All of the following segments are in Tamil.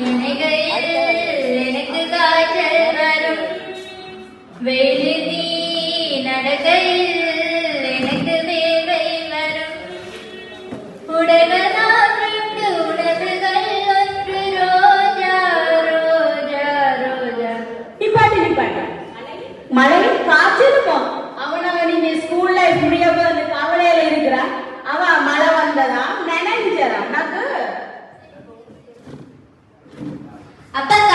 நினைகையில் 아빠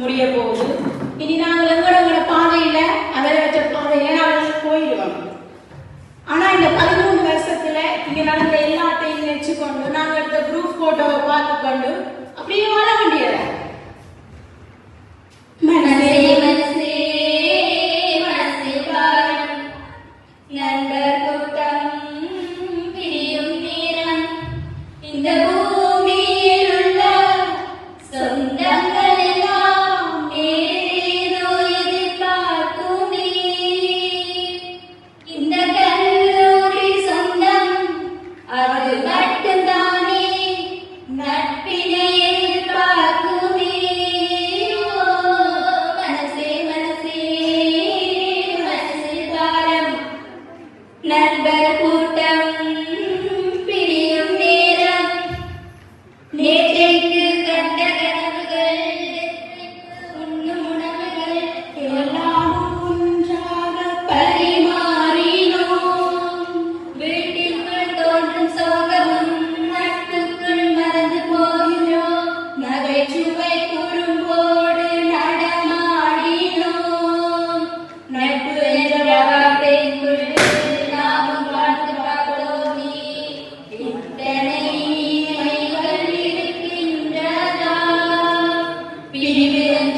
முடிய போகுது இனி நாங்கள் எங்களோட பாதையில அவரை வச்ச பாதையில நாங்கள் போயிடுவோம். ஆனா இந்த பதிமூணு வருஷத்துல இங்க நடந்த எல்லாத்தையும் நினைச்சுக்கொண்டு நாங்க எடுத்த குரூப் போட்டோவை பார்த்துக்கொண்டு அப்படியே வாழ வேண்டியதை. மனதே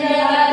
Yeah.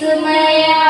怎么样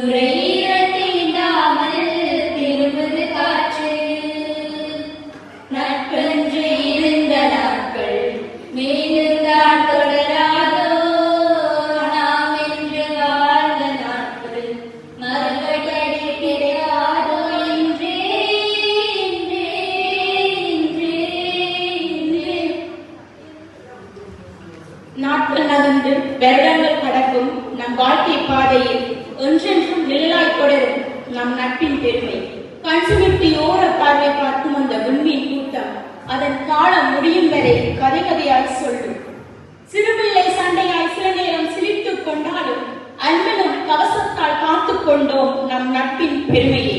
Nureyir நெல்லாய் தொடரும் நம் நட்பின் பெருமை. கண்சுமிட்டியோர பார்வை பார்க்கும் அந்த விண்மீன் கூட்டம் அதன் காலம் முடியும் வரை கதை கதையாய் சொல்லும். சிறுபிள்ளை சண்டையாய் சில நேரம் சிரித்துக் கொண்டாலும் அன்பனும் கவசத்தால் காத்து கொண்டோம் நம் நட்பின் பெருமையை.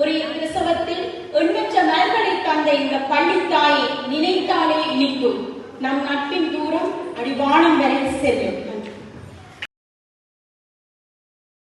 ஒரே பிரசவத்தில் எண்ணற்ற மலர்களை தந்த இந்த பள்ளி தாயை நினைத்தாலே இனிக்கும். நம் நட்பின் தூரம் அடிவானம் வரை செல்லும்.